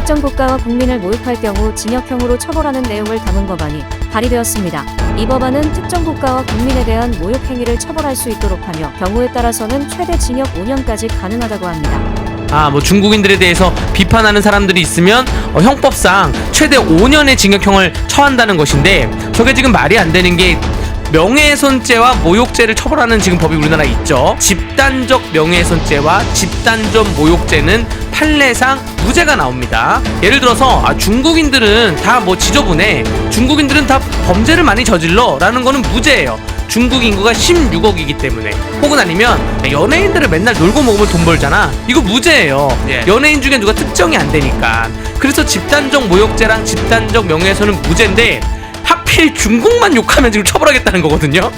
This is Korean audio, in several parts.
특정 국가와 국민을 모욕할 경우 징역형으로 처벌하는 내용을 담은 법안이 발의되었습니다. 이 법안은 특정 국가와 국민에 대한 모욕 행위를 처벌할 수 있도록 하며 경우에 따라서는 최대 징역 5년까지 가능하다고 합니다. 아, 뭐 중국인들에 대해서 비판하는 사람들이 있으면 어, 형법상 최대 5년의 징역형을 처한다는 것인데 저게 지금 말이 안 되는 게 명예훼손죄와 모욕죄를 처벌하는 지금 법이 우리나라에 있죠. 집단적 명예훼손죄와 집단적 모욕죄는 판례상 무죄가 나옵니다. 예를 들어서 아, 중국인들은 다 뭐 지저분해. 중국인들은 다 범죄를 많이 저질러라는 거는 무죄예요. 중국 인구가 16억이기 때문에 혹은 아니면 연예인들을 맨날 놀고 먹으면 돈 벌잖아 이거 무죄예요 예. 연예인 중에 누가 특정이 안 되니까 그래서 집단적 모욕죄랑 집단적 명예훼손은 무죄인데 하필 중국만 욕하면 지금 처벌하겠다는 거거든요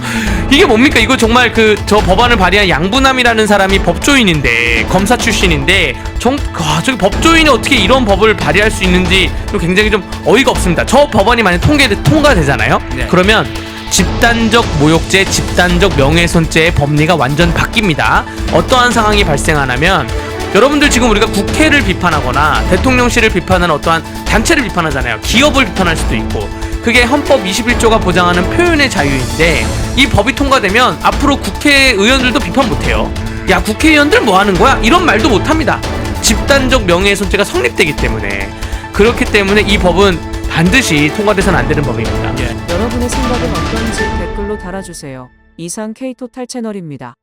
이게 뭡니까 이거 정말 그 저 법안을 발의한 양부남이라는 사람이 법조인인데 검사 출신인데 정, 와, 저기 법조인이 어떻게 이런 법을 발의할 수 있는지 또 굉장히 좀 어이가 없습니다 저 법안이 만약 통계 통과되잖아요 네. 그러면 집단적 모욕죄, 집단적 명예훼손죄의 법리가 완전 바뀝니다. 어떠한 상황이 발생하냐면 여러분들 지금 우리가 국회를 비판하거나 대통령실을 비판하는 어떠한 단체를 비판하잖아요. 기업을 비판할 수도 있고 그게 헌법 21조가 보장하는 표현의 자유인데 이 법이 통과되면 앞으로 국회의원들도 비판 못해요. 야 국회의원들 뭐 하는 거야? 이런 말도 못합니다. 집단적 명예훼손죄가 성립되기 때문에 그렇기 때문에 이 법은 반드시 통과돼서는 안 되는 법입니다. 예. 여러분의 생각은 어떤지 댓글로 달아주세요. 이상 K토탈 채널입니다.